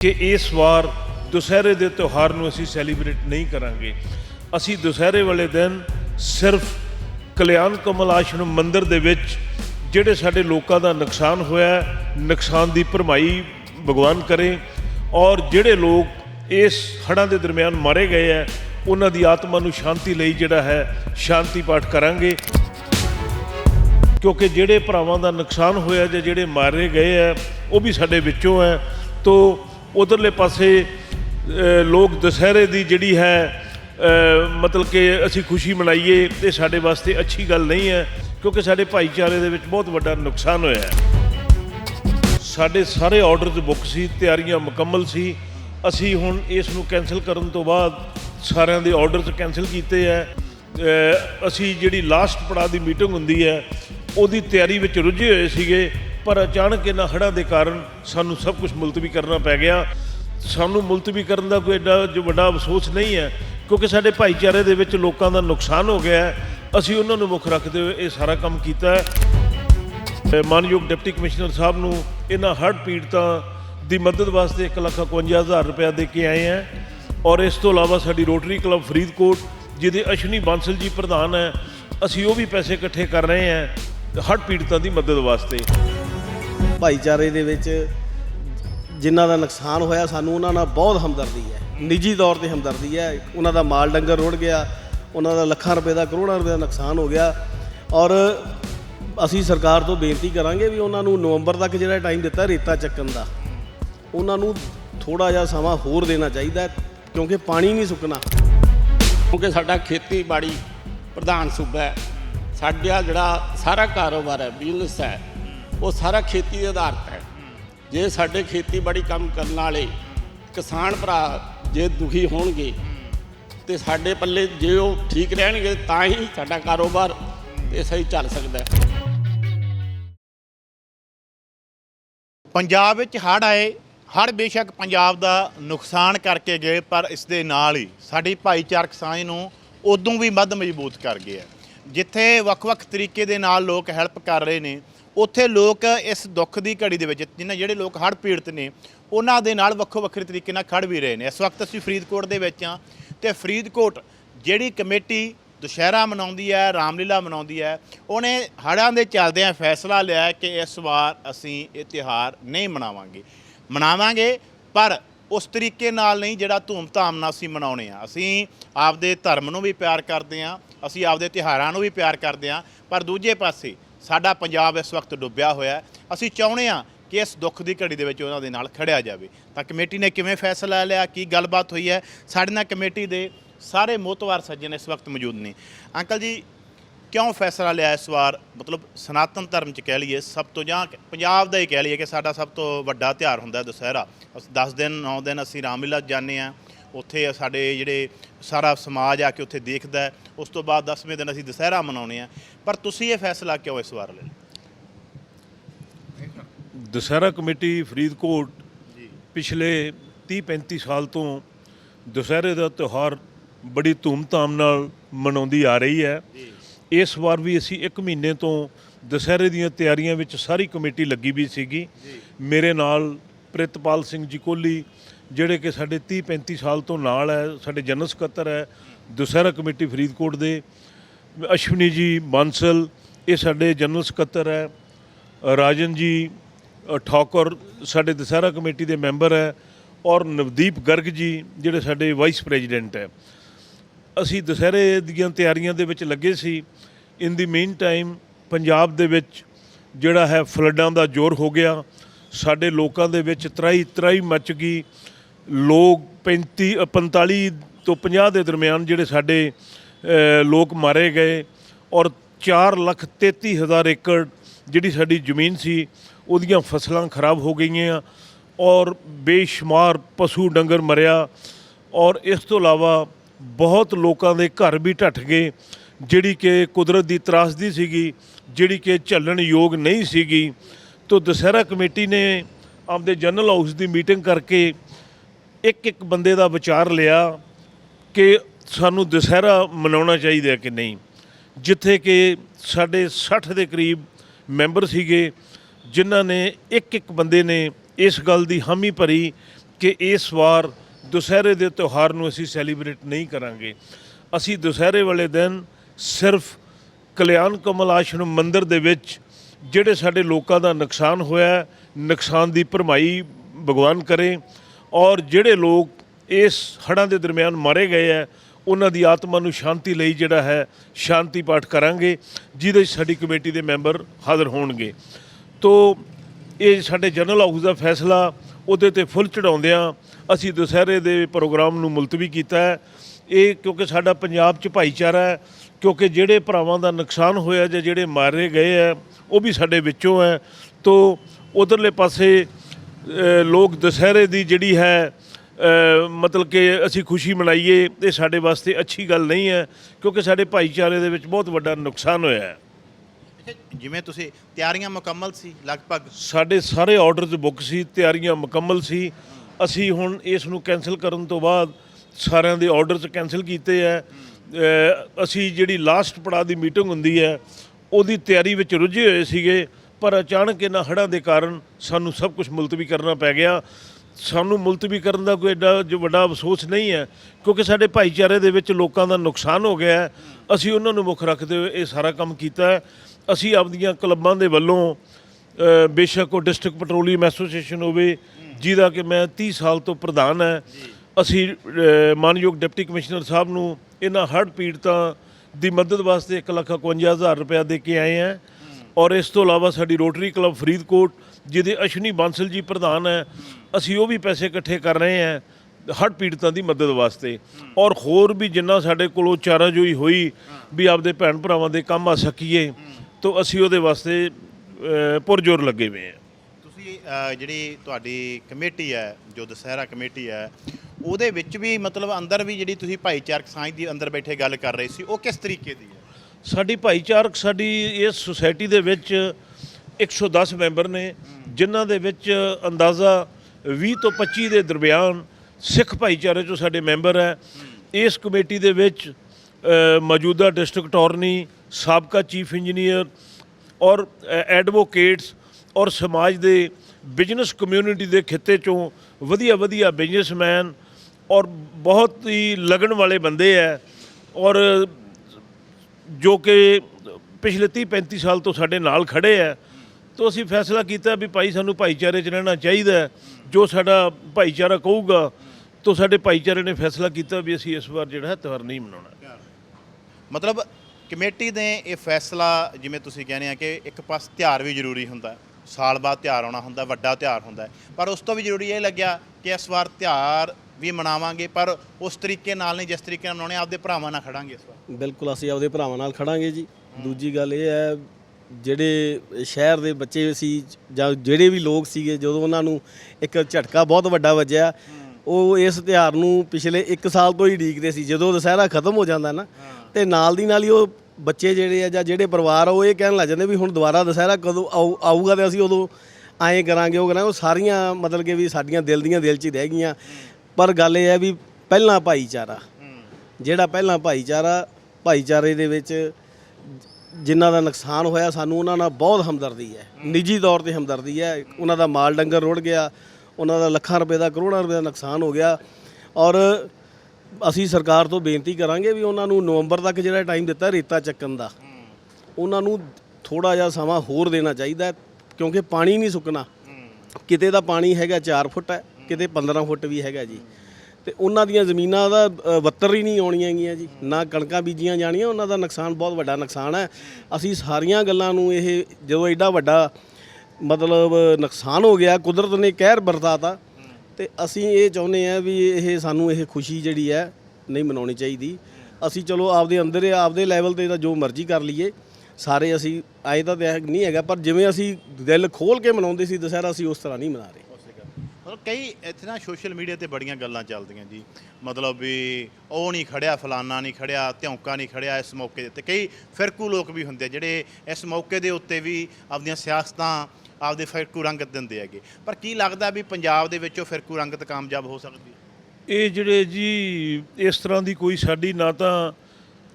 ਕਿ ਇਸ ਵਾਰ ਦੁਸਹਿਰੇ ਦੇ ਤਿਉਹਾਰ ਨੂੰ ਅਸੀਂ ਸੈਲੀਬ੍ਰੇਟ ਨਹੀਂ ਕਰਾਂਗੇ। ਅਸੀਂ ਦੁਸਹਿਰੇ ਵਾਲੇ ਦਿਨ ਸਿਰਫ ਕਲਿਆਣ ਕਮਲ ਆਸ਼ਰਮ ਮੰਦਿਰ ਦੇ ਵਿੱਚ, ਜਿਹੜੇ ਸਾਡੇ ਲੋਕਾਂ ਦਾ ਨੁਕਸਾਨ ਹੋਇਆ ਨੁਕਸਾਨ ਦੀ ਭਰਮਾਈ ਭਗਵਾਨ ਕਰੇ ਔਰ ਜਿਹੜੇ ਲੋਕ ਇਸ ਹੜ੍ਹਾਂ ਦੇ ਦਰਮਿਆਨ ਮਾਰੇ ਗਏ ਹੈ, ਉਹਨਾਂ ਦੀ ਆਤਮਾ ਨੂੰ ਸ਼ਾਂਤੀ ਲਈ ਜਿਹੜਾ ਹੈ, ਸ਼ਾਂਤੀ ਪਾਠ ਕਰਾਂਗੇ। ਕਿਉਂਕਿ ਜਿਹੜੇ ਭਰਾਵਾਂ ਦਾ ਨੁਕਸਾਨ ਹੋਇਆ ਜਾਂ ਜਿਹੜੇ ਮਾਰੇ ਗਏ ਆ ਉਹ ਵੀ ਸਾਡੇ ਵਿੱਚੋਂ ਹੈ। ਤੋ ਉਧਰਲੇ ਪਾਸੇ ਲੋਕ ਦੁਸਹਿਰੇ ਦੀ ਜਿਹੜੀ ਹੈ ਮਤਲਬ ਕਿ ਅਸੀਂ ਖੁਸ਼ੀ ਮਨਾਈਏ ਇਹ ਸਾਡੇ ਵਾਸਤੇ ਅੱਛੀ ਗੱਲ ਨਹੀਂ ਹੈ, ਕਿਉਂਕਿ ਸਾਡੇ ਭਾਈਚਾਰੇ ਦੇ ਵਿੱਚ ਬਹੁਤ ਵੱਡਾ ਨੁਕਸਾਨ ਹੋਇਆ ਹੈ। ਸਾਡੇ ਸਾਰੇ ਆਰਡਰਸ ਬੁੱਕ ਸੀ, ਤਿਆਰੀਆਂ ਮੁਕੰਮਲ ਸੀ। ਅਸੀਂ ਹੁਣ ਇਸ ਨੂੰ ਕੈਨਸਲ ਕਰਨ ਤੋਂ ਬਾਅਦ ਸਾਰਿਆਂ ਦੇ ਆਰਡਰਸ ਕੈਨਸਲ ਕੀਤੇ ਹੈ। ਅਸੀਂ ਜਿਹੜੀ ਲਾਸਟ ਪੜਾਅ ਦੀ ਮੀਟਿੰਗ ਹੁੰਦੀ ਹੈ, ਉਹਦੀ ਤਿਆਰੀ ਵਿੱਚ ਰੁੱਝੇ ਹੋਏ ਸੀਗੇ। ਪਰ ਅਚਾਨਕ ਇਹਨਾਂ ਹੜ੍ਹਾਂ ਦੇ ਕਾਰਨ ਸਾਨੂੰ ਸਭ ਕੁਝ ਮੁਲਤਵੀ ਕਰਨਾ ਪੈ ਗਿਆ। ਸਾਨੂੰ ਮੁਲਤਵੀ ਕਰਨ ਦਾ ਕੋਈ ਐਡਾ ਜੋ ਵੱਡਾ ਅਫਸੋਸ ਨਹੀਂ ਹੈ, ਕਿਉਂਕਿ ਸਾਡੇ ਭਾਈਚਾਰੇ ਦੇ ਵਿੱਚ ਲੋਕਾਂ ਦਾ ਨੁਕਸਾਨ ਹੋ ਗਿਆ ਹੈ। ਅਸੀਂ ਉਹਨਾਂ ਨੂੰ ਮੁੱਖ ਰੱਖਦੇ ਹੋਏ ਇਹ ਸਾਰਾ ਕੰਮ ਕੀਤਾ ਹੈ। ਮਾਨਯੋਗ ਡਿਪਟੀ ਕਮਿਸ਼ਨਰ ਸਾਹਿਬ ਨੂੰ ਇਹਨਾਂ ਹੜ੍ਹ ਪੀੜਤਾਂ ਦੀ ਮਦਦ ਵਾਸਤੇ 151000 ਰੁਪਏ ਦੇ ਕੇ ਆਏ ਹੈ। ਔਰ ਇਸ ਤੋਂ ਇਲਾਵਾ ਸਾਡੀ ਰੋਟਰੀ ਕਲੱਬ ਫਰੀਦਕੋਟ, ਜਿਹਦੇ ਅਸ਼ਵਨੀ ਬਾਂਸਲ ਜੀ ਪ੍ਰਧਾਨ ਹੈ, ਅਸੀਂ ਉਹ ਵੀ ਪੈਸੇ ਇਕੱਠੇ ਕਰ ਰਹੇ ਹਾਂ ਹੜ੍ਹ ਪੀੜਤਾਂ ਦੀ ਮਦਦ ਵਾਸਤੇ। ਭਾਈਚਾਰੇ ਦੇ ਵਿੱਚ ਜਿਨ੍ਹਾਂ ਦਾ ਨੁਕਸਾਨ ਹੋਇਆ, ਸਾਨੂੰ ਉਹਨਾਂ ਨਾਲ ਬਹੁਤ ਹਮਦਰਦੀ ਹੈ। ਨਿੱਜੀ ਤੌਰ ਤੇ ਹਮਦਰਦੀ ਹੈ। ਉਹਨਾਂ ਦਾ ਮਾਲ ਡੰਗਰ ਰੁੜ ਗਿਆ, ਉਹਨਾਂ ਦਾ ਲੱਖਾਂ ਰੁਪਏ ਦਾ, ਕਰੋੜਾਂ ਰੁਪਏ ਦਾ ਨੁਕਸਾਨ ਹੋ ਗਿਆ। ਔਰ ਅਸੀਂ ਸਰਕਾਰ ਤੋਂ ਬੇਨਤੀ ਕਰਾਂਗੇ ਵੀ ਉਹਨਾਂ ਨੂੰ ਨਵੰਬਰ ਤੱਕ ਜਿਹੜਾ ਟਾਈਮ ਦਿੱਤਾ ਰੇਤਾ ਚੱਕਣ ਦਾ, ਉਹਨਾਂ ਨੂੰ ਥੋੜਾ ਜਿਹਾ ਸਮਾਂ ਹੋਰ ਦੇਣਾ ਚਾਹੀਦਾ ਕਿਉਂਕਿ ਪਾਣੀ ਨਹੀਂ ਸੁੱਕਣਾ। ਕਿਉਂਕਿ ਸਾਡਾ ਖੇਤੀਬਾੜੀ ਪ੍ਰਧਾਨ ਸੂਬਾ ਹੈ, ਸਾਡਾ ਜਿਹੜਾ ਸਾਰਾ ਕਾਰੋਬਾਰ ਹੈ ਬਿਜ਼ਨਸ ਹੈ ਉਹ ਸਾਰਾ ਖੇਤੀ ਦੇ ਆਧਾਰਿਤ ਹੈ। ਜੇ ਸਾਡੇ ਖੇਤੀਬਾੜੀ ਕੰਮ ਕਰਨ ਵਾਲੇ ਕਿਸਾਨ ਭਰਾ ਜੇ ਦੁਖੀ ਹੋਣਗੇ ਤੇ ਸਾਡੇ ਪੱਲੇ ਜੇ ਉਹ ਠੀਕ ਰਹਿਣਗੇ ਤਾਂ ਹੀ ਸਾਡਾ ਕਾਰੋਬਾਰ ਇਹ ਸਹੀ ਚੱਲ ਸਕਦਾ ਹੈ। ਪੰਜਾਬ ਵਿੱਚ ਹੜ੍ਹ ਆਏ, ਹੜ੍ਹ ਬੇਸ਼ੱਕ ਪੰਜਾਬ ਦਾ ਨੁਕਸਾਨ ਕਰਕੇ ਗਏ, ਪਰ ਇਸ ਦੇ ਨਾਲ ਹੀ ਸਾਡੀ ਭਾਈਚਾਰਕ ਸਾਂਝ ਨੂੰ ਉਦੋਂ ਵੀ ਵੱਧ ਮਜ਼ਬੂਤ ਕਰ ਗਏ ਆ ਜਿੱਥੇ ਵੱਖ-ਵੱਖ ਤਰੀਕੇ ਦੇ ਨਾਲ ਲੋਕ ਹੈਲਪ ਕਰ ਰਹੇ ਨੇ ਉੱਥੇ ਲੋਕ ਇਸ ਦੁੱਖ ਦੀ ਘੜੀ ਦੇ ਵਿੱਚ ਜਿਨ੍ਹਾਂ ਜਿਹੜੇ ਲੋਕ ਹੜ੍ਹ ਪੀੜਤ ਨੇ, ਉਹਨਾਂ ਦੇ ਨਾਲ ਵੱਖੋ ਵੱਖਰੇ ਤਰੀਕੇ ਨਾਲ ਖੜ ਵੀ ਰਹੇ ਨੇ। ਇਸ ਵਕਤ ਅਸੀਂ ਫਰੀਦਕੋਟ ਦੇ ਵਿੱਚ ਆ ਤੇ ਫਰੀਦਕੋਟ ਜਿਹੜੀ ਕਮੇਟੀ ਦੁਸ਼ਹਿਰਾ ਮਨਾਉਂਦੀ ਹੈ, ਰਾਮਲੀਲਾ ਮਨਾਉਂਦੀ ਹੈ, ਉਹਨੇ ਹੜ੍ਹਾਂ ਦੇ ਚੱਲਦਿਆਂ ਫੈਸਲਾ ਲਿਆ ਕਿ ਇਸ ਵਾਰ ਅਸੀਂ ਇਹ ਤਿਉਹਾਰ ਨਹੀਂ ਮਨਾਵਾਂਗੇ। ਮਨਾਵਾਂਗੇ, ਪਰ ਉਸ ਤਰੀਕੇ ਨਾਲ ਨਹੀਂ ਜਿਹੜਾ ਧੂਮ-ਧਾਮ ਨਾਲ ਅਸੀਂ ਮਨਾਉਣੇ ਆ ਅਸੀਂ ਆਪਦੇ ਧਰਮ ਨੂੰ ਵੀ ਪਿਆਰ ਕਰਦੇ ਆ ਅਸੀਂ ਆਪਦੇ ਤਿਉਹਾਰਾਂ ਨੂੰ ਵੀ ਪਿਆਰ ਕਰਦੇ ਆ ਪਰ ਦੂਜੇ ਪਾਸੇ ਸਾਡਾ ਪੰਜਾਬ ਇਸ ਵਕਤ ਡੁੱਬਿਆ ਹੋਇਆ ਅਸੀਂ ਚਾਹੁੰਦੇ ਆ ਕਿ ਇਸ ਦੁੱਖ ਦੀ ਘੜੀ ਦੇ ਵਿੱਚ ਉਹਨਾਂ ਦੇ ਨਾਲ ਖੜਿਆ ਜਾਵੇ। ਤਾਂ ਕਮੇਟੀ ਨੇ ਕਿਵੇਂ ਫੈਸਲਾ ਲਿਆ, ਕੀ ਗੱਲਬਾਤ ਹੋਈ ਹੈ? ਸਾਡੇ ਨਾਲ ਕਮੇਟੀ ਦੇ ਸਾਰੇ ਮੋਤਵਾਰ ਸੱਜਣ ਇਸ ਵਕਤ ਮੌਜੂਦ ਨੇ। ਅੰਕਲ ਜੀ, ਕਿਉਂ ਫੈਸਲਾ ਲਿਆ ਇਸ ਵਾਰ? ਮਤਲਬ ਸਨਾਤਨ ਧਰਮ ਚ ਕਹਿ ਲਈਏ, ਸਭ ਤੋਂ ਜਾਂ ਪੰਜਾਬ ਦਾ ਹੀ ਕਹਿ ਲਈਏ ਕਿ ਸਾਡਾ ਸਭ ਤੋਂ ਵੱਡਾ ਤਿਉਹਾਰ ਹੁੰਦਾ ਦੁਸਹਿਰਾ। ਅਸੀਂ 10 ਦਿਨ 9 ਦਿਨ ਅਸੀਂ ਰਾਮਲੀਲਾ ਜਾਂਦੇ ਆ ਉੱਥੇ ਸਾਡੇ ਜਿਹੜੇ ਸਾਰਾ ਸਮਾਜ ਆ ਕੇ ਉੱਥੇ ਦੇਖਦਾ। ਉਸ ਤੋਂ ਬਾਅਦ 10ਵੇਂ ਦਿਨ ਅਸੀਂ ਦੁਸਹਿਰਾ ਮਨਾਉਂਦੇ ਆ ਪਰ ਤੁਸੀਂ ਇਹ ਫੈਸਲਾ ਕਿਉਂ ਇਸ ਵਾਰ ਲਿਆ? ਦੁਸਹਿਰਾ ਕਮੇਟੀ ਫਰੀਦਕੋਟ ਪਿਛਲੇ 30 35 ਸਾਲ ਤੋਂ ਦੁਸਹਿਰੇ ਦਾ ਤਿਉਹਾਰ ਬੜੀ ਧੂਮ-ਧਾਮ ਨਾਲ ਮਨਾਉਂਦੀ ਆ ਰਹੀ ਹੈ। ਇਸ ਵਾਰ ਵੀ ਅਸੀਂ 1 ਮਹੀਨੇ ਤੋਂ ਦੁਸਹਿਰੇ ਦੀਆਂ ਤਿਆਰੀਆਂ ਵਿੱਚ ਸਾਰੀ ਕਮੇਟੀ ਲੱਗੀ ਵੀ ਸੀਗੀ। ਮੇਰੇ ਨਾਲ ਪ੍ਰਿਤਪਾਲ ਸਿੰਘ ਜੀ ਕੋਹਲੀ ਜਿਹੜੇ ਕਿ ਸਾਡੇ 30 35 ਸਾਲ ਤੋਂ ਨਾਲ ਹੈ, ਸਾਡੇ ਜਨਰਲ ਸਕੱਤਰ ਹੈ, ਦੁਸਹਿਰਾ ਕਮੇਟੀ ਫਰੀਦਕੋਟ ਦੇ, ਅਸ਼ਵਨੀ ਜੀ ਬਾਂਸਲ, ਇਹ ਸਾਡੇ ਜਨਰਲ ਸਕੱਤਰ ਹੈ, ਰਾਜਨ ਜੀ ਠਾਕੁਰ ਸਾਡੇ ਦੁਸਹਿਰਾ ਕਮੇਟੀ ਦੇ ਮੈਂਬਰ ਹੈ ਔਰ ਨਵਦੀਪ ਗਰਗ ਜੀ ਜਿਹੜੇ ਸਾਡੇ ਵਾਈਸ ਪ੍ਰੈਜ਼ੀਡੈਂਟ ਹੈ। ਅਸੀਂ ਦੁਸਹਿਰੇ ਦੀਆਂ ਤਿਆਰੀਆਂ ਦੇ ਵਿੱਚ ਲੱਗੇ ਸੀ। In the meantime Punjab ਦੇ ਵਿੱਚ ਜਿਹੜਾ ਹੈ ਫਲੱਡਾਂ ਦਾ ਜ਼ੋਰ ਹੋ ਗਿਆ। ਸਾਡੇ ਲੋਕਾਂ ਦੇ ਵਿੱਚ ਤਰਾਈ ਤਰਾਈ ਮੱਚ ਗਈ। ਲੋਕ 35 ਅ, 45 ਤੋਂ 50 ਦੇ ਦਰਮਿਆਨ ਜਿਹੜੇ ਸਾਡੇ ਲੋਕ ਮਾਰੇ ਗਏ ਔਰ 4 ਲੱਖ 33 ਹਜ਼ਾਰ ਏਕੜ ਜਿਹੜੀ ਸਾਡੀ ਜ਼ਮੀਨ ਸੀ ਉਹਦੀਆਂ ਫਸਲਾਂ ਖਰਾਬ ਹੋ ਗਈਆਂ ਔਰ ਬੇਸ਼ੁਮਾਰ ਪਸ਼ੂ ਡੰਗਰ ਮਰਿਆ ਔਰ ਇਸ ਤੋਂ ਇਲਾਵਾ ਬਹੁਤ ਲੋਕਾਂ ਦੇ ਘਰ ਵੀ ਢੱਠ ਗਏ ਜਿਹੜੀ ਕਿ ਕੁਦਰਤ ਦੀ ਤਰਾਸਦੀ ਸੀਗੀ ਜਿਹੜੀ ਕਿ ਝੱਲਣ ਯੋਗ ਨਹੀਂ ਸੀਗੀ। ਤੋਂ ਦੁਸਹਿਰਾ ਕਮੇਟੀ ਨੇ ਆਪਦੇ ਜਨਰਲ ਹਾਊਸ ਦੀ ਮੀਟਿੰਗ ਕਰਕੇ ਇੱਕ ਇੱਕ ਬੰਦੇ ਦਾ ਵਿਚਾਰ ਲਿਆ ਕਿ ਸਾਨੂੰ ਦੁਸਹਿਰਾ ਮਨਾਉਣਾ ਚਾਹੀਦਾ ਕਿ ਨਹੀਂ। ਜਿੱਥੇ ਕਿ ਸਾਡੇ 60 ਦੇ ਕਰੀਬ ਮੈਂਬਰ ਸੀਗੇ, ਜਿਨ੍ਹਾਂ ਨੇ ਇੱਕ ਇੱਕ ਬੰਦੇ ਨੇ ਇਸ ਗੱਲ ਦੀ ਹਾਮੀ ਭਰੀ ਕਿ ਇਸ ਵਾਰ ਦੁਸਹਿਰੇ ਦੇ ਤਿਉਹਾਰ ਨੂੰ ਅਸੀਂ ਸੈਲੀਬ੍ਰੇਟ ਨਹੀਂ ਕਰਾਂਗੇ। ਅਸੀਂ ਦੁਸਹਿਰੇ ਵਾਲੇ ਦਿਨ ਸਿਰਫ ਕਲਿਆਣ ਕਮਲ ਆਸ਼ਰਮ ਮੰਦਿਰ ਦੇ ਵਿੱਚ, ਜਿਹੜੇ ਸਾਡੇ ਲੋਕਾਂ ਦਾ ਨੁਕਸਾਨ ਹੋਇਆ, ਨੁਕਸਾਨ ਦੀ ਭਰਮਾਈ ਭਗਵਾਨ ਕਰੇ ਔਰ ਜਿਹੜੇ ਲੋਕ ਇਸ ਹੜ੍ਹਾਂ ਦੇ ਦਰਮਿਆਨ ਮਾਰੇ ਗਏ ਹੈ, ਉਹਨਾਂ ਦੀ ਆਤਮਾ ਨੂੰ ਸ਼ਾਂਤੀ ਲਈ ਜਿਹੜਾ ਹੈ, ਸ਼ਾਂਤੀ ਪਾਠ ਕਰਾਂਗੇ, ਜਿਹਦੇ 'ਚ ਸਾਡੀ ਕਮੇਟੀ ਦੇ ਮੈਂਬਰ ਹਾਜ਼ਰ ਹੋਣਗੇ। ਤੋ ਇਹ ਸਾਡੇ ਜਨਰਲ ਹਾਊਸ ਦਾ ਫੈਸਲਾ, ਉਹਦੇ ਤੇ ਫੁੱਲ ਚੜਾਉਂਦਿਆਂ ਅਸੀਂ ਦੁਸਹਿਰੇ ਦੇ ਪ੍ਰੋਗਰਾਮ ਨੂੰ ਮੁਲਤਵੀ ਕੀਤਾ ਹੈ। ਇਹ ਕਿਉਂਕਿ ਸਾਡਾ ਪੰਜਾਬ 'ਚ ਭਾਈਚਾਰਾ ਹੈ, ਕਿਉਂਕਿ ਜਿਹੜੇ ਭਰਾਵਾਂ ਦਾ ਨੁਕਸਾਨ ਹੋਇਆ ਜਾਂ ਜਿਹੜੇ ਮਾਰੇ ਗਏ ਹੈ, ਉਹ ਵੀ ਸਾਡੇ ਵਿੱਚੋਂ ਹੈ। ਤੋ ਉਧਰਲੇ ਪਾਸੇ ਲੋਕ ਦੁਸਹਿਰੇ ਦੀ ਜਿਹੜੀ ਹੈ ਮਤਲਬ ਕਿ ਅਸੀਂ ਖੁਸ਼ੀ ਮਨਾਈਏ ਇਹ ਸਾਡੇ ਵਾਸਤੇ ਅੱਛੀ ਗੱਲ ਨਹੀਂ ਹੈ ਕਿਉਂਕਿ ਸਾਡੇ ਭਾਈਚਾਰੇ ਦੇ ਵਿੱਚ ਬਹੁਤ ਵੱਡਾ ਨੁਕਸਾਨ ਹੋਇਆ ਹੈ। ਜਿਵੇਂ ਤੁਸੀਂ ਤਿਆਰੀਆਂ ਮੁਕੰਮਲ ਸੀ ਲਗਭਗ? ਸਾਡੇ ਸਾਰੇ ਆਰਡਰਸ ਬੁੱਕ ਸੀ ਤਿਆਰੀਆਂ ਮੁਕੰਮਲ ਸੀ। ਅਸੀਂ ਹੁਣ ਇਸ ਨੂੰ ਕੈਨਸਲ ਕਰਨ ਤੋਂ ਬਾਅਦ ਸਾਰਿਆਂ ਦੇ ਆਰਡਰਸ ਕੈਨਸਲ ਕੀਤੇ ਹੈ। ਅਸੀਂ ਜਿਹੜੀ ਲਾਸਟ ਪੜਾਅ ਦੀ ਮੀਟਿੰਗ ਹੁੰਦੀ ਹੈ ਉਹਦੀ ਤਿਆਰੀ ਵਿੱਚ ਰੁੱਝੇ ਹੋਏ ਸੀਗੇ। ਪਰ ਅਚਾਨਕ ਇਹਨਾਂ ਹੜ੍ਹਾਂ ਦੇ ਕਾਰਨ ਸਾਨੂੰ ਸਭ ਕੁਝ ਮੁਲਤਵੀ ਕਰਨਾ ਪੈ ਗਿਆ। ਸਾਨੂੰ ਮੁਲਤਵੀ ਕਰਨ ਦਾ ਕੋਈ ਐਡਾ ਜੋ ਵੱਡਾ ਅਫਸੋਸ ਨਹੀਂ ਹੈ ਕਿਉਂਕਿ ਸਾਡੇ ਭਾਈਚਾਰੇ ਦੇ ਵਿੱਚ ਲੋਕਾਂ ਦਾ ਨੁਕਸਾਨ ਹੋ ਗਿਆ ਹੈ। ਅਸੀਂ ਉਹਨਾਂ ਨੂੰ ਮੁੱਖ ਰੱਖਦੇ ਹੋਏ ਇਹ ਸਾਰਾ ਕੰਮ ਕੀਤਾ ਹੈ। ਅਸੀਂ ਆਪਦੀਆਂ ਕਲੱਬਾਂ ਦੇ ਵੱਲੋਂ ਅ, ਬੇਸ਼ੱਕ ਉਹ ਡਿਸਟ੍ਰਿਕਟ ਪੈਟਰੋਲੀਅਮ ਐਸੋਸੀਏਸ਼ਨ ਹੋਵੇ ਜਿਹਦਾ ਕਿ ਮੈਂ 30 ਸਾਲ ਤੋਂ ਪ੍ਰਧਾਨ ਹੈ। ਅਸੀਂ ਅ, ਮਾਨਯੋਗ ਡਿਪਟੀ ਕਮਿਸ਼ਨਰ ਸਾਹਿਬ ਨੂੰ ਇਹਨਾਂ ਹੜ੍ਹ ਪੀੜਤਾਂ ਦੀ ਮਦਦ ਵਾਸਤੇ 1,51,000 ਰੁਪਇਆ ਦੇ ਕੇ ਆਏ ਹਾਂ। ਔਰ ਇਸ ਤੋਂ ਇਲਾਵਾ ਸਾਡੀ ਰੋਟਰੀ ਕਲੱਬ ਫਰੀਦਕੋਟ ਜਿਹਦੇ ਅਸ਼ਵਨੀ ਬਾਂਸਲ ਜੀ ਪ੍ਰਧਾਨ ਹੈ ਅਸੀਂ ਉਹ ਵੀ ਪੈਸੇ ਇਕੱਠੇ ਕਰ ਰਹੇ ਹਾਂ ਹੜ੍ਹ ਪੀੜਤਾਂ ਦੀ ਮਦਦ ਵਾਸਤੇ। ਔਰ ਹੋਰ ਵੀ ਜਿੰਨਾ ਸਾਡੇ ਕੋਲੋਂ ਚਾਰਾਜੋਈ ਹੋਈ ਵੀ ਆਪਦੇ ਭੈਣ ਭਰਾਵਾਂ ਦੇ ਕੰਮ ਆ ਸਕੀਏ ਤੋਂ ਅਸੀਂ ਉਹਦੇ ਵਾਸਤੇ ਅ, ਪੁਰਜੋਰ ਲੱਗੇ ਹੋਏ ਹਾਂ। ਤੁਸੀਂ ਅ, ਜਿਹੜੀ ਤੁਹਾਡੀ ਕਮੇਟੀ ਹੈ ਜੋ ਦੁਸਹਿਰਾ ਕਮੇਟੀ ਹੈ ਉਹਦੇ ਵਿੱਚ ਵੀ ਮਤਲਬ ਅੰਦਰ ਵੀ ਜਿਹੜੀ ਤੁਸੀਂ ਭਾਈਚਾਰਕ ਸਾਂਝ ਦੀ ਅੰਦਰ ਬੈਠੇ ਗੱਲ ਕਰ ਰਹੇ ਸੀ ਉਹ ਕਿਸ ਤਰੀਕੇ ਦੀ ਹੈ? ਸਾਡੀ ਭਾਈਚਾਰਕ, ਸਾਡੀ ਇਸ ਸੁਸਾਇਟੀ ਦੇ ਵਿੱਚ 110 ਮੈਂਬਰ ਨੇ, ਜਿਨ੍ਹਾਂ ਦੇ ਵਿੱਚ ਅੰਦਾਜ਼ਾ 20 ਤੋਂ 25 ਦੇ ਦਰਮਿਆਨ ਸਿੱਖ ਭਾਈਚਾਰੇ ਚੋਂ ਸਾਡੇ ਮੈਂਬਰ ਹੈ। ਇਸ ਕਮੇਟੀ ਦੇ ਵਿੱਚ ਮੌਜੂਦਾ ਡਿਸਟ੍ਰਿਕਟ ਅਟਾਰਨੀ ਸਾਬਕਾ ਚੀਫ ਇੰਜੀਨੀਅਰ ਔਰ ਐਡਵੋਕੇਟਸ ਔਰ ਸਮਾਜ ਦੇ ਬਿਜ਼ਨਸ ਕਮਿਊਨਿਟੀ ਦੇ ਖਿੱਤੇ ਚੋਂ ਵਧੀਆ ਵਧੀਆ ਬਿਜ਼ਨਸਮੈਨ ਔਰ ਬਹੁਤ ਹੀ ਲਗਨ ਵਾਲੇ ਬੰਦੇ ਹੈ। ਔਰ ਜੋ ਕਿ ਪਿਛਲੇ 30 35 ਸਾਲ ਤੋਂ ਸਾਡੇ ਨਾਲ ਖੜੇ ਹੈ ਤੋਂ ਅਸੀਂ ਫੈਸਲਾ ਕੀਤਾ ਵੀ ਭਾਈ ਸਾਨੂੰ ਭਾਈਚਾਰੇ 'ਚ ਰਹਿਣਾ ਚਾਹੀਦਾ ਜੋ ਸਾਡਾ ਭਾਈਚਾਰਾ ਕਹੂਗਾ, ਤੋਂ ਸਾਡੇ ਭਾਈਚਾਰੇ ਨੇ ਫੈਸਲਾ ਕੀਤਾ ਵੀ ਅਸੀਂ ਇਸ ਵਾਰ ਜਿਹੜਾ ਤਿਉਹਾਰ ਨਹੀਂ ਮਨਾਉਣਾ। ਮਤਲਬ ਕਮੇਟੀ ਨੇ ਇਹ ਫੈਸਲਾ, ਜਿਵੇਂ ਤੁਸੀਂ ਕਹਿੰਦੇ ਆ ਕਿ ਇੱਕ ਪਾਸ ਤਿਉਹਾਰ ਵੀ ਜ਼ਰੂਰੀ ਹੁੰਦਾ ਸਾਲ ਬਾਅਦ ਤਿਉਹਾਰ ਆਉਣਾ ਹੁੰਦਾ, ਵੱਡਾ ਤਿਉਹਾਰ ਹੁੰਦਾ ਪਰ ਉਸ ਤੋਂ ਵੀ ਜ਼ਰੂਰੀ ਇਹ ਲੱਗਿਆ ਕਿ ਇਸ ਵਾਰ ਤਿਉਹਾਰ ਵੀ ਮਨਾਵਾਂਗੇ, ਪਰ ਉਸ ਤਰੀਕੇ ਨਾਲ ਨਹੀਂ, ਜਿਸ ਤਰੀਕੇ ਨਾਲ ਮਨਾਉਣੇ, ਆਪਦੇ ਭਰਾਵਾਂ ਨਾਲ ਖੜਾਂਗੇ ਇਸ ਵਾਰ। ਬਿਲਕੁਲ, ਅਸੀਂ ਆਪਦੇ ਭਰਾਵਾਂ ਨਾਲ ਖੜਾਂਗੇ ਜੀ। ਦੂਜੀ ਗੱਲ ਇਹ ਹੈ, ਜਿਹੜੇ ਸ਼ਹਿਰ ਦੇ ਬੱਚੇ ਸੀ, ਜਾਂ ਜਿਹੜੇ ਵੀ ਲੋਕ ਸੀਗੇ, ਜਦੋਂ ਉਹਨਾਂ ਨੂੰ ਇੱਕ ਝਟਕਾ ਬਹੁਤ ਵੱਡਾ ਵੱਜਿਆ, ਉਹ ਇਸ ਤਿਉਹਾਰ ਨੂੰ ਪਿਛਲੇ 1 ਸਾਲ ਤੋਂ ਹੀ ਢੀਕਦੇ ਸੀ। ਜਦੋਂ ਦੁਸਹਿਰਾ ਖਤਮ ਹੋ ਜਾਂਦਾ ਨਾ, ਤੇ ਨਾਲ ਦੀ ਨਾਲ ਹੀ ਉਹ ਬੱਚੇ ਜਿਹੜੇ ਆ, ਜਾਂ ਜਿਹੜੇ ਪਰਿਵਾਰ ਆ, ਉਹ ਇਹ ਕਹਿਣ ਲੱਗ ਜਾਂਦੇ ਵੀ ਹੁਣ ਦੁਬਾਰਾ ਦੁਸਹਿਰਾ ਕਦੋਂ ਆਊ- ਆਊਗਾ ਤੇ ਅਸੀਂ ਉਦੋਂ ਐਂ ਕਰਾਂਗੇ, ਉਹ ਕਰਾਂਗੇ, ਉਹ ਸਾਰੀਆਂ ਮਤਲਬ ਕਿ ਵੀ ਸਾਡੀਆਂ ਦਿਲ ਦੀਆਂ ਦਿਲ 'ਚ ਹੀ ਰਹਿ ਗਈਆਂ। ਪਰ ਗੱਲ ਇਹ ਹੈ ਵੀ ਪਹਿਲਾਂ ਭਾਈਚਾਰਾ ਜਿਹੜਾ ਪਹਿਲਾਂ ਭਾਈਚਾਰਾ ਭਾਈਚਾਰੇ ਦੇ ਵਿੱਚ ਜਿਨ੍ਹਾਂ ਦਾ ਨੁਕਸਾਨ ਹੋਇਆ ਸਾਨੂੰ ਉਹਨਾਂ ਨਾਲ ਬਹੁਤ ਹਮਦਰਦੀ ਹੈ। ਨਿੱਜੀ ਤੌਰ ਤੇ ਹਮਦਰਦੀ ਹੈ। ਉਹਨਾਂ ਦਾ ਮਾਲ ਡੰਗਰ ਰੁੜ ਗਿਆ ਉਹਨਾਂ ਦਾ ਲੱਖਾਂ ਰੁਪਏ ਦਾ ਕਰੋੜਾਂ ਰੁਪਏ ਦਾ ਨੁਕਸਾਨ ਹੋ ਗਿਆ। ਔਰ ਅਸੀਂ ਸਰਕਾਰ ਤੋਂ ਬੇਨਤੀ ਕਰਾਂਗੇ ਵੀ ਉਹਨਾਂ ਨੂੰ ਨਵੰਬਰ ਤੱਕ ਜਿਹੜਾ ਟਾਈਮ ਦਿੱਤਾ ਰੇਤਾ ਚੱਕਣ ਦਾ। ਉਹਨਾਂ ਨੂੰ ਥੋੜਾ ਜਿਹਾ ਸਮਾਂ ਹੋਰ ਦੇਣਾ ਚਾਹੀਦਾ ਕਿਉਂਕਿ ਪਾਣੀ ਨਹੀਂ ਸੁੱਕਣਾ। ਕਿਤੇ ਦਾ ਪਾਣੀ ਹੈਗਾ 4 ਫੁੱਟ ਹੈ ਕਿਤੇ 15 ਫੁੱਟ ਵੀ ਹੈਗਾ ਜੀ। ਤੇ ਉਹਨਾਂ ਦੀਆਂ ਜ਼ਮੀਨਾਂ ਦਾ ਅ, ਵੱਤਰ ਹੀ ਨਹੀਂ ਆਉਣੀਆਂ ਹੈਗੀਆਂ ਜੀ। ਨਾ ਕਣਕਾਂ ਬੀਜੀਆਂ ਜਾਣੀਆਂ ਉਹਨਾਂ ਦਾ ਨੁਕਸਾਨ ਬਹੁਤ ਵੱਡਾ ਨੁਕਸਾਨ ਹੈ। ਅਸੀਂ ਸਾਰੀਆਂ ਗੱਲਾਂ ਨੂੰ ਇਹ ਜਦੋਂ ਐਡਾ ਵੱਡਾ ਮਤਲਬ ਨੁਕਸਾਨ ਹੋ ਗਿਆ ਕੁਦਰਤ ਨੇ ਕਹਿਰ ਵਰਤਾਤਾ। ਤੇ ਅਸੀਂ ਇਹ ਚਾਹੁੰਦੇ ਆ ਵੀ ਇਹ ਸਾਨੂੰ ਇਹ ਖੁਸ਼ੀ ਜਿਹੜੀ ਹੈ ਨਹੀਂ ਮਨਾਉਣੀ ਚਾਹੀਦੀ। ਅਸੀਂ ਚਲੋ ਆਪਦੇ ਅੰਦਰ ਹੀ ਆਪਦੇ ਲੈਵਲ ਤੇ ਤਾਂ ਜੋ ਮਰਜ਼ੀ ਕਰ ਲਈਏ। ਸਾਰੇ ਅਸੀਂ ਆਏ ਤਾਂ ਤੇ ਨਹੀਂ ਹੈਗਾ ਪਰ ਜਿਵੇਂ ਅਸੀਂ ਦਿਲ ਖੋਲ ਕੇ ਮਨਾਉਂਦੇ ਸੀ ਦੁਸਹਿਰਾ ਅਸੀਂ ਉਸ ਤਰ੍ਹਾਂ ਨਹੀਂ ਮਨਾ ਰਹੇ। ਮਤਲਬ ਕਈ ਇੱਥੇ ਨਾ ਸੋਸ਼ਲ ਮੀਡੀਆ ਤੇ ਬੜੀਆਂ ਗੱਲਾਂ ਚੱਲਦੀਆਂ ਜੀ। ਮਤਲਬ ਵੀ ਉਹ ਨਹੀਂ ਖੜਿਆ, ਫਲਾਨਾ ਨਹੀਂ ਖੜਿਆ, ਧੌਂਕਾ ਨਹੀਂ ਖੜਿਆ ਇਸ ਮੌਕੇ ਦੇ ਉੱਤੇ ਕਈ ਫਿਰਕੂ ਲੋਕ ਵੀ ਹੁੰਦੇ ਆ ਜਿਹੜੇ ਇਸ ਮੌਕੇ ਦੇ ਉੱਤੇ ਵੀ ਆਪਦੀਆਂ ਸਿਆਸਤਾਂ ਆਪਦੇ ਫਿਰਕੂ ਰੰਗਤ ਦਿੰਦੇ ਹੈਗੇ। ਪਰ ਕੀ ਲੱਗਦਾ ਵੀ ਪੰਜਾਬ ਦੇ ਵਿੱਚ ਉਹ ਫਿਰਕੂ ਰੰਗਤ ਕਾਮਯਾਬ ਹੋ ਸਕਦੀ ਹੈ? ਇਹ ਜਿਹੜੇ ਜੀ ਇਸ ਤਰ੍ਹਾਂ ਦੀ ਕੋਈ ਸਾਡੀ ਨਾ ਤਾਂ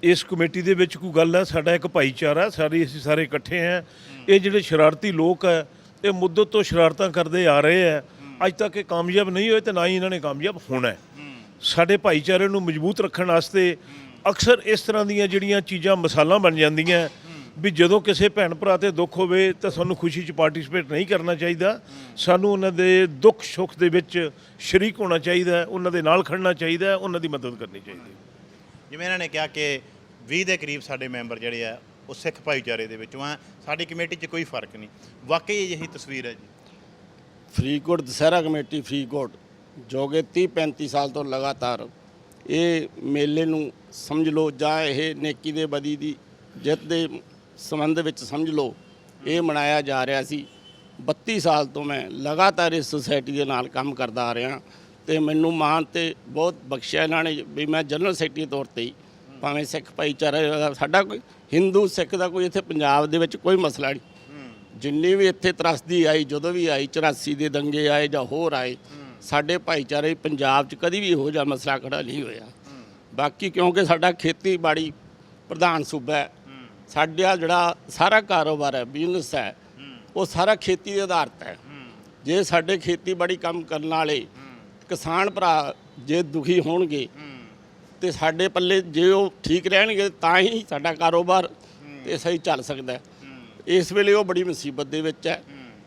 ਇਸ ਕਮੇਟੀ ਦੇ ਵਿੱਚ ਕੋਈ ਗੱਲ ਹੈ, ਸਾਡਾ ਇੱਕ ਭਾਈਚਾਰਾ ਸਾਰੇ ਅਸੀਂ ਸਾਰੇ ਇਕੱਠੇ ਹਾਂ। ਇਹ ਜਿਹੜੇ ਸ਼ਰਾਰਤੀ ਲੋਕ ਹੈ, ਇਹ ਮੁੱਦਤ ਤੋਂ ਸ਼ਰਾਰਤਾਂ ਕਰਦੇ ਆ ਰਹੇ ਹੈ। ਅੱਜ ਤੱਕ ਇਹ ਕਾਮਯਾਬ ਨਹੀਂ ਹੋਏ ਤੇ ਨਾ ਹੀ ਇਹਨਾਂ ਨੇ ਕਾਮਯਾਬ ਹੋਣਾ ਹੈ। ਸਾਡੇ ਭਾਈਚਾਰੇ ਨੂੰ ਮਜ਼ਬੂਤ ਰੱਖਣ ਵਾਸਤੇ ਅਕਸਰ ਇਸ ਤਰ੍ਹਾਂ ਦੀਆਂ ਜਿਹੜੀਆਂ ਚੀਜ਼ਾਂ ਮਿਸਾਲਾਂ ਬਣ ਜਾਂਦੀਆਂ ਵੀ ਜਦੋਂ ਕਿਸੇ ਭੈਣ ਭਰਾ ਤੇ ਦੁੱਖ ਹੋਵੇ ਤਾਂ ਸਾਨੂੰ ਖੁਸ਼ੀ 'ਚ ਪਾਰਟਿਸਿਪੇਟ ਨਹੀਂ ਕਰਨਾ ਚਾਹੀਦਾ। ਸਾਨੂੰ ਉਹਨਾਂ ਦੇ ਦੁੱਖ ਸੁੱਖ ਦੇ ਵਿੱਚ ਸ਼ਰੀਕ ਹੋਣਾ ਚਾਹੀਦਾ ਉਹਨਾਂ ਦੇ ਨਾਲ ਖੜਨਾ ਚਾਹੀਦਾ ਉਹਨਾਂ ਦੀ ਮਦਦ ਕਰਨੀ ਚਾਹੀਦੀ ਜਿਵੇਂ ਇਹਨਾਂ ਨੇ ਕਿਹਾ ਕਿ 20 ਦੇ ਕਰੀਬ ਸਾਡੇ ਮੈਂਬਰ ਜਿਹੜੇ ਆ, ਉਹ ਸਿੱਖ ਭਾਈਚਾਰੇ ਦੇ ਵਿੱਚੋਂ ਆ। ਸਾਡੀ ਕਮੇਟੀ 'ਚ ਕੋਈ ਫ਼ਰਕ ਨਹੀਂ। ਵਾਕਈ ਇਹੀ ਤਸਵੀਰ ਹੈ ਜੀ। ਫਰੀਦਕੋਟ ਦੁਸਹਿਰਾ ਕਮੇਟੀ ਫਰੀਦਕੋਟ, ਜੋ ਕਿ 30 35 ਸਾਲ ਤੋਂ ਲਗਾਤਾਰ ਇਹ ਮੇਲੇ ਨੂੰ ਸਮਝ ਲਓ ਜਾਂ ਇਹ ਨੇਕੀ ਦੇ ਬਦੀ ਦੀ ਜਿੱਤ ਦੇ ਸੰਬੰਧ ਵਿੱਚ ਸਮਝ ਲਓ, ਇਹ ਮਨਾਇਆ ਜਾ ਰਿਹਾ ਸੀ। 32 ਸਾਲ ਤੋਂ ਮੈਂ ਲਗਾਤਾਰ ਇਸ ਸੁਸਾਇਟੀ ਦੇ ਨਾਲ ਕੰਮ ਕਰਦਾ ਆ ਰਿਹਾ ਤੇ ਮੈਨੂੰ ਮਾਣ ਤੇ ਬਹੁਤ ਬਖਸ਼ਿਆ ਇਹਨਾਂ ਨੇ ਵੀ ਮੈਂ ਜਨਰਲ ਸੈਕਟਰੀ ਦੇ ਤੌਰ ਤੇ ਹੀ, ਭਾਵੇਂ ਸਿੱਖ ਭਾਈਚਾਰਾ ਸਾਡਾ ਕੋਈ, ਹਿੰਦੂ, ਸਿੱਖ ਦਾ ਕੋਈ ਇੱਥੇ ਪੰਜਾਬ ਦੇ ਵਿੱਚ ਕੋਈ ਮਸਲਾ ਨਹੀਂ। ਜਿੰਨੀ ਵੀ ਇੱਥੇ ਤਰਸਦੀ ਆਈ, ਜਦੋਂ ਵੀ ਆਈ 84 ਦੇ ਦੰਗੇ ਆਏ ਜਾਂ ਹੋਰ ਆਏ, ਸਾਡੇ ਭਾਈਚਾਰੇ ਪੰਜਾਬ 'ਚ ਕਦੀ ਵੀ ਇਹੋ ਜਿਹਾ ਮਸਲਾ ਖੜਾ ਨਹੀਂ ਹੋਇਆ। ਬਾਕੀ ਕਿਉਂਕਿ ਸਾਡਾ ਖੇਤੀਬਾੜੀ ਪ੍ਰਧਾਨ ਸੂਬਾ ਹੈ, ਸਾਡਾ ਜਿਹੜਾ ਸਾਰਾ ਕਾਰੋਬਾਰ ਹੈ ਬਿਜ਼ਨਸ ਹੈ, ਉਹ ਸਾਰਾ ਖੇਤੀ ਦੇ ਆਧਾਰਿਤ ਹੈ। ਜੇ ਸਾਡੇ ਖੇਤੀਬਾੜੀ ਕੰਮ ਕਰਨ ਵਾਲੇ ਕਿਸਾਨ ਭਰਾ ਜੇ ਦੁਖੀ ਹੋਣਗੇ, ਤੇ ਸਾਡੇ ਪੱਲੇ ਜੇ ਉਹ ਠੀਕ ਰਹਿਣਗੇ, ਤਾਂ ਹੀ ਸਾਡਾ ਕਾਰੋਬਾਰ ਤੇ ਸਹੀ ਚੱਲ ਸਕਦਾ ਹੈ। ਇਸ ਵੇਲੇ ਉਹ ਬੜੀ ਮੁਸੀਬਤ ਦੇ ਵਿੱਚ ਹੈ।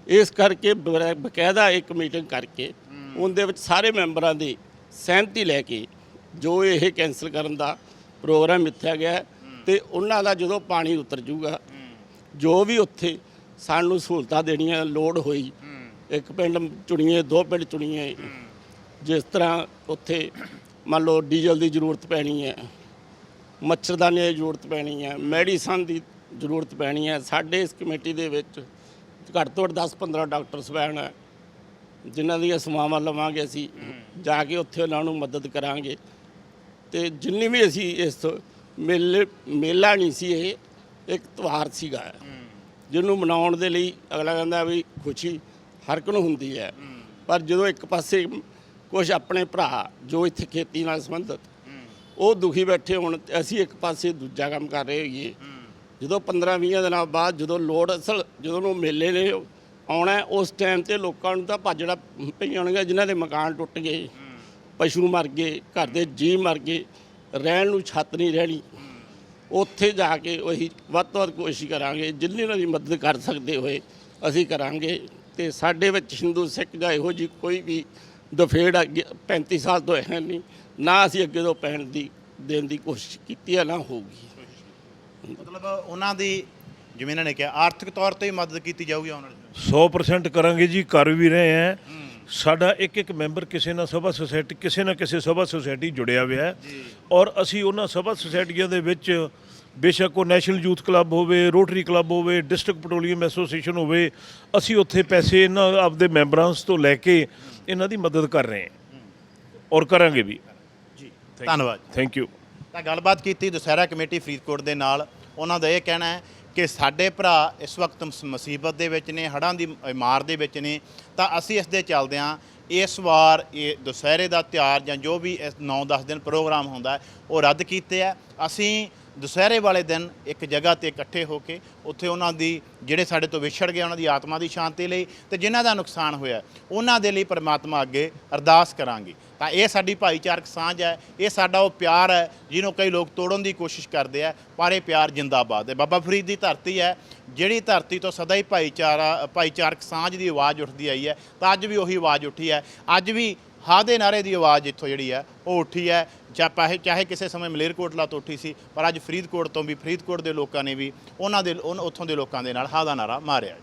ਇਸ ਕਰਕੇ ਬਰ- ਬਕਾਇਦਾ ਇੱਕ ਮੀਟਿੰਗ ਕਰਕੇ ਉਹਦੇ ਵਿੱਚ ਸਾਰੇ ਮੈਂਬਰਾਂ ਦੀ ਸਹਿਮਤੀ ਲੈ ਕੇ ਜੋ ਇਹ ਕੈਂਸਲ ਕਰਨ ਦਾ ਪ੍ਰੋਗਰਾਮ ਮਿੱਥਿਆ ਗਿਆ ਹੈ ਤੇ ਉਹਨਾਂ ਦਾ ਜਦੋਂ ਪਾਣੀ ਉਤਰ ਜਾਊਗਾ, ਜੋ ਵੀ ਉੱਥੇ ਸਾਨੂੰ ਸਹੂਲਤਾਂ ਦੇਣੀਆਂ ਲੋੜ ਹੋਈ, ਇੱਕ ਪਿੰਡ ਚੁਣੀਏ, ਦੋ ਪਿੰਡ ਚੁਣੀਏ, ਜਿਸ ਤਰ੍ਹਾਂ ਉੱਥੇ ਮੰਨ ਲਓ ਡੀਜ਼ਲ ਦੀ ਜ਼ਰੂਰਤ ਪੈਣੀ ਹੈ, ਮੱਛਰਦਾਨੀਆਂ ਦੀ ਜ਼ਰੂਰਤ ਪੈਣੀ ਹੈ, ਮੈਡੀਸਨ ਦੀ ਜ਼ਰੂਰਤ ਪੈਣੀ ਹੈ। ਸਾਡੇ ਇਸ ਕਮੇਟੀ ਦੇ ਵਿੱਚ ਘੱਟ ਤੋਂ ਘੱਟ 10-15 ਡਾਕਟਰ ਸਵੈਣ ਹੈ, ਜਿਨ੍ਹਾਂ ਦੀਆਂ ਸੇਵਾਵਾਂ ਲਵਾਂਗੇ ਅਸੀਂ, ਜਾ ਕੇ ਉੱਥੇ ਉਹਨਾਂ ਨੂੰ ਮਦਦ ਕਰਾਂਗੇ। ਤੇ ਜਿੰਨੀ ਵੀ ਅਸੀਂ ਇਸ ਮੇਲੇ, ਮੇਲਾ ਨਹੀਂ ਸੀ ਇਹ, ਇੱਕ ਤਿਉਹਾਰ ਸੀਗਾ। ਜਿਹਨੂੰ ਮਨਾਉਣ ਦੇ ਲਈ ਅਗਲਾ ਕਹਿੰਦਾ ਵੀ ਖੁਸ਼ੀ ਹਰ ਇੱਕ ਨੂੰ ਹੁੰਦੀ ਹੈ। ਪਰ ਜਦੋਂ ਇੱਕ ਪਾਸੇ ਕੁਝ ਆਪਣੇ ਭਰਾ ਜੋ ਇੱਥੇ ਖੇਤੀ ਨਾਲ ਸੰਬੰਧਿਤ, ਉਹ ਦੁਖੀ ਬੈਠੇ ਹੋਣ ਤੇ ਅਸੀਂ ਇੱਕ ਪਾਸੇ ਦੂਜਾ ਕੰਮ ਕਰ ਰਹੇ ਹੋਈਏ। ਜਦੋਂ 15-20 ਦਿਨਾਂ ਬਾਅਦ ਜਦੋਂ ਲੋੜ ਅਸਲ ਜਦੋਂ ਨੂੰ ਮੇਲੇ ਨੇ ਆਉਣਾ ਉਸ ਟਾਈਮ ਤੇ ਲੋਕਾਂ ਨੂੰ ਤਾਂ ਭਾਜੜਾ ਪਈ ਹੋਣਗੇ ਜਿਨ੍ਹਾਂ ਦੇ ਮਕਾਨ ਟੁੱਟ ਗਏ, ਪਸ਼ੂ ਮਰ ਗਏ, ਘਰ ਦੇ ਜੀ ਮਰ ਗਏ, ਰਹਿਣ ਨੂੰ ਛੱਤ ਨਹੀਂ ਰਹਿਣੀ। ਉੱਥੇ ਜਾ ਕੇ ਉਹੀ ਵੱਧ ਤੋਂ ਵੱਧ ਕੋਸ਼ਿਸ਼ ਕਰਾਂਗੇ, ਜਿੰਨੀ ਉਹਨਾਂ ਦੀ ਮਦਦ ਕਰ ਸਕਦੇ ਹੋਏ, ਅਸੀਂ ਕਰਾਂਗੇ। ਤੇ ਸਾਡੇ ਵਿੱਚ ਹਿੰਦੂ ਸਿੱਖ ਜਾਂ ਇਹੋ ਜੀ ਕੋਈ ਵੀ ਦਫੇੜ ਅੱਗੇ 35 ਸਾਲ ਤੋਂ ਹੈ ਨਹੀਂ, ਨਾ ਅਸੀਂ ਅੱਗੇ ਤੋਂ ਪੈਣ ਦੀ ਦੇਣ ਦੀ ਕੋਸ਼ਿਸ਼ ਕੀਤੀ ਹੈ, ਨਾ ਹੋਊਗੀ। ਮਤਲਬ ਉਹਨਾਂ ਦੀ ਜਿਵੇਂ ਇਹਨਾਂ ਨੇ ਕਿਹਾ ਆਰਥਿਕ ਤੌਰ ਤੇ ਹੀ ਮਦਦ ਕੀਤੀ ਜਾਊਗੀ ਆਉਣ ਵਾਲੇ ਦਿਨਾਂ 100% ਕਰਾਂਗੇ ਜੀ ਕਰ ਵੀ ਰਹੇ ਹੈ। ਸਾਡਾ ਇੱਕ ਇੱਕ ਮੈਂਬਰ ਕਿਸੇ ਨਾ ਸਭਾ ਸੁਸਾਇਟੀ ਕਿਸੇ ਨਾ ਕਿਸੇ ਸਭਾ ਸੁਸਾਇਟੀ ਜੁੜਿਆ ਹੋਇਆ ਹੈ। ਔਰ ਅਸੀਂ ਉਹਨਾਂ ਸਭਾ ਸੁਸਾਇਟੀਆਂ ਦੇ ਵਿੱਚ ਬੇਸ਼ੱਕ ਉਹ ਨੈਸ਼ਨਲ ਯੂਥ ਕਲੱਬ ਹੋਵੇ ਰੋਟਰੀ ਕਲੱਬ ਹੋਵੇ ਡਿਸਟ੍ਰਿਕਟ ਪੈਟਰੋਲੀਅਮ ਐਸੋਸੀਏਸ਼ਨ ਹੋਵੇ ਅਸੀਂ ਉੱਥੇ ਪੈਸੇ ਇਹਨਾਂ ਆਪਦੇ ਮੈਂਬਰਾਂ ਤੋਂ ਲੈ ਕੇ ਇਹਨਾਂ ਦੀ ਮਦਦ ਕਰ ਰਹੇ ਹਾਂ। ਔਰ ਕਰਾਂਗੇ ਵੀ। ਜੀ। ਧੰਨਵਾਦ। ਥੈਂਕ ਯੂ ਤਾਂ ਗੱਲਬਾਤ ਕੀਤੀ ਦੁਸਹਿਰਾ ਕਮੇਟੀ ਫਰੀਦਕੋਟ ਦੇ ਨਾਲ। ਉਹਨਾਂ ਦਾ ਇਹ ਕਹਿਣਾ ਹੈ ਕਿ ਸਾਡੇ ਭਰਾ ਇਸ ਵਕਤ ਮੁਸੀਬਤ ਦੇ ਵਿੱਚ ਨੇ, ਹੜ੍ਹਾਂ ਦੀ ਮਾਰ ਦੇ ਵਿੱਚ ਨੇ। ਤਾਂ ਅਸੀਂ ਇਸ ਦੇ ਚੱਲਦਿਆਂ ਇਸ ਵਾਰ ਇਹ ਦੁਸਹਿਰੇ ਦਾ ਤਿਉਹਾਰ ਜਾਂ ਜੋ ਵੀ ਇਸ 9-10 ਦਿਨ ਪ੍ਰੋਗਰਾਮ ਹੁੰਦਾ ਉਹ ਰੱਦ ਕੀਤੇ ਆ। ਅਸੀਂ ਦੁਸਹਿਰੇ ਵਾਲੇ ਦਿਨ ਇੱਕ ਜਗ੍ਹਾ ਤੇ ਇਕੱਠੇ ਹੋ ਕੇ ਉੱਥੇ ਉਹਨਾਂ ਦੀ, ਜਿਹੜੇ ਸਾਡੇ ਤੋਂ ਵਿਛੜ ਗਏ, ਉਹਨਾਂ ਦੀ ਆਤਮਾ ਦੀ ਸ਼ਾਂਤੀ ਲਈ ਤੇ ਜਿਨ੍ਹਾਂ ਦਾ ਨੁਕਸਾਨ ਹੋਇਆ, ਉਹਨਾਂ ਦੇ ਲਈ ਪਰਮਾਤਮਾ ਅੱਗੇ ਅਰਦਾਸ ਕਰਾਂਗੇ। ਤਾਂ ਇਹ ਸਾਡੀ ਭਾਈਚਾਰਕ ਸਾਂਝ ਹੈ, ਇਹ ਸਾਡਾ ਉਹ ਪਿਆਰ ਹੈ, ਜਿਹਨੂੰ ਕਈ ਲੋਕ ਤੋੜਨ ਦੀ ਕੋਸ਼ਿਸ਼ ਕਰਦੇ ਆ, ਪਰ ਇਹ ਪਿਆਰ ਜਿੰਦਾਬਾਦ ਹੈ। ਬਾਬਾ ਫਰੀਦ ਦੀ ਧਰਤੀ ਹੈ, ਜਿਹੜੀ ਧਰਤੀ ਤੋਂ ਸਦਾ ਹੀ ਭਾਈਚਾਰਾ, ਭਾਈਚਾਰਕ ਸਾਂਝ ਦੀ ਆਵਾਜ਼ ਉੱਠਦੀ ਆਈ ਹੈ, ਤਾਂ ਅੱਜ ਵੀ ਉਹੀ ਆਵਾਜ਼ ਉੱਠੀ ਹੈ। ਅੱਜ ਵੀ ਹਾਂ ਦੇ ਨਾਰੇ ਦੀ ਆਵਾਜ਼ ਇੱਥੋਂ ਜਿਹੜੀ ਹੈ, ਉਹ ਉੱਠੀ ਹੈ। ਚਾਹੇ ਚਾਹੇ ਕਿਸੇ ਸਮੇਂ ਮਲੇਰਕੋਟਲਾ ਤੋਂ ਉੱਠੀ ਸੀ, ਪਰ ਅੱਜ ਫਰੀਦਕੋਟ ਤੋਂ ਵੀ, ਫਰੀਦਕੋਟ ਦੇ ਲੋਕਾਂ ਨੇ ਵੀ, ਉਹਨਾਂ ਦੇ, ਉਨ- ਉੱਥੋਂ ਦੇ ਲੋਕਾਂ ਦੇ ਨਾਲ ਹਾਂ ਦਾ ਨਾਰਾ ਮਾਰਿਆ